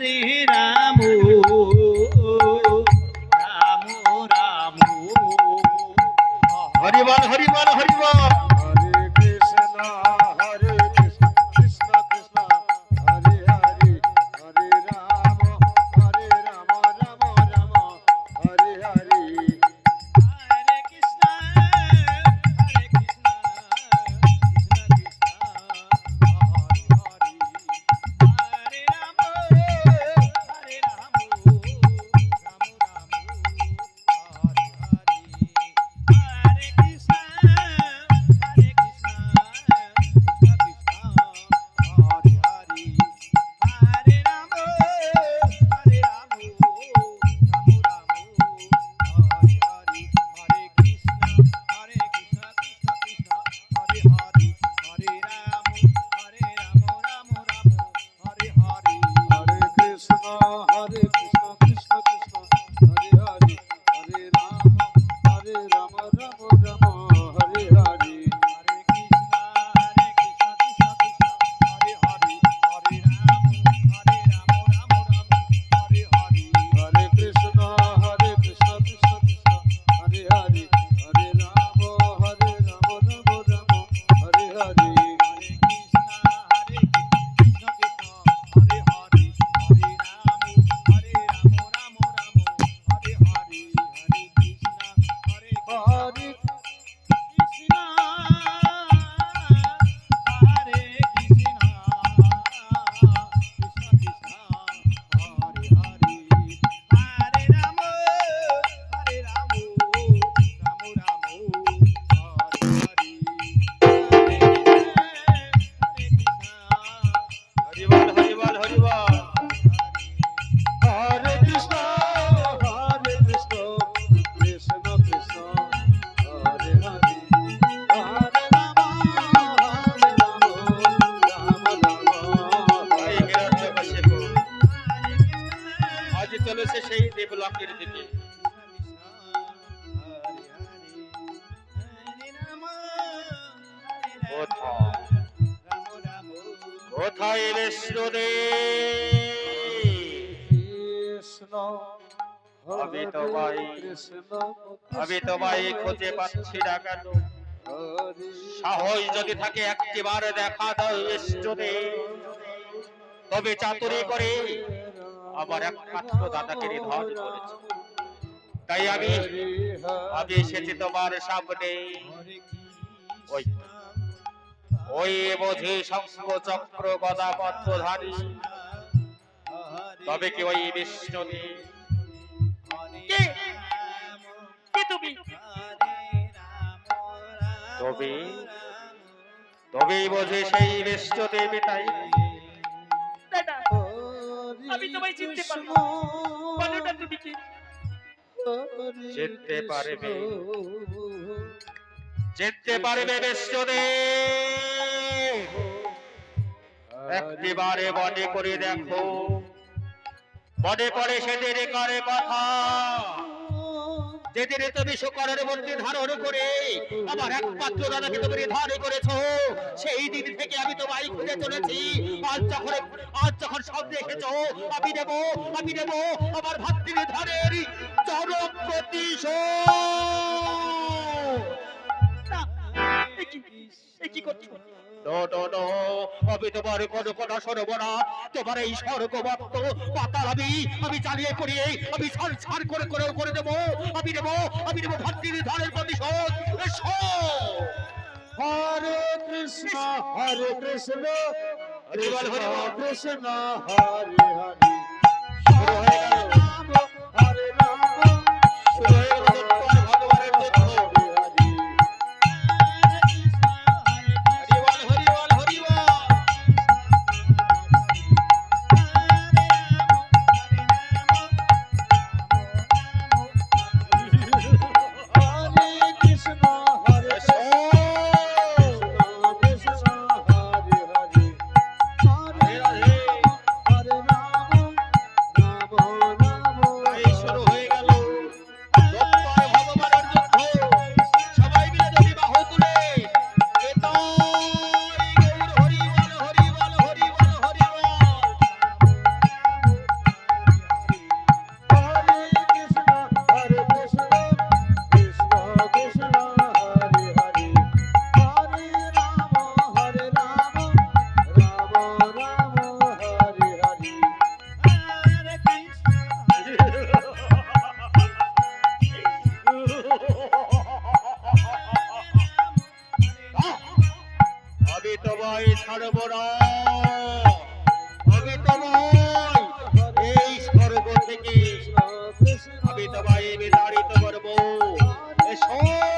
হরে দেবলোকের দিকে। কোথায়? কোথায় কৃষ্ণ আমি তোমায় কৃষ্ণ আমি তোমায় খুঁজে পাচ্ছি না কেন? সাহস যদি থাকে একটিবার দেখা দাও বিষ্ণুদেব তবে চাতুরি করে আমার একমাত্র দাদাকে নিধন করেছে। তাই আমি আমি এসেছি তোমার সামনে। ওই ওই বোঝে শঙ্খ চক্র গদা পদ্মধারী। তবে কি ওই বিষ্ণু কে? কে তুমি? তবে তবেই বোঝে সেই বিষ্ণু দেবী তাই। আমি তোমায় চিনতে পারব। বলোটা তুমি কি? চিনতে পারবে। চিনতে পারবে বিষ্ণুদেব একটিবারে মনে করে দেখো মনে করে সেদিন করে কথা যেদিনে তুমি শুকরের মন্দির ধারণ করে আমার একমাত্র দাদাকে তুমি ধারণ করেছ, সেই দিন থেকে আমি তোমায় খুঁজে চলেছি। আজ যখন আজ যখন সব দেখেছ আমি দেবো আমি দেবো আমার ভাতৃ ধারের চরম প্রতিশোধ আমি তোমার কোনো কথা শোনবো না তোমার এই স্বর্গবত্ত পাতাল আমি আমি চালিয়ে করিয়ে আমি ছাড় ছাড় করে করে করে দেবো আমি দেবো আমি দেবো ভাতৃ ধারের প্রতিশোধ হরে কৃষ্ণ হরে কৃষ্ণ হরি হরি। কৃষ্ণ হরে হরে। রাম সবাই সর্বরাম আমি তোমায় এই স্বর্গ থেকে আমি তোমায় বিতাড়িত করব। এসব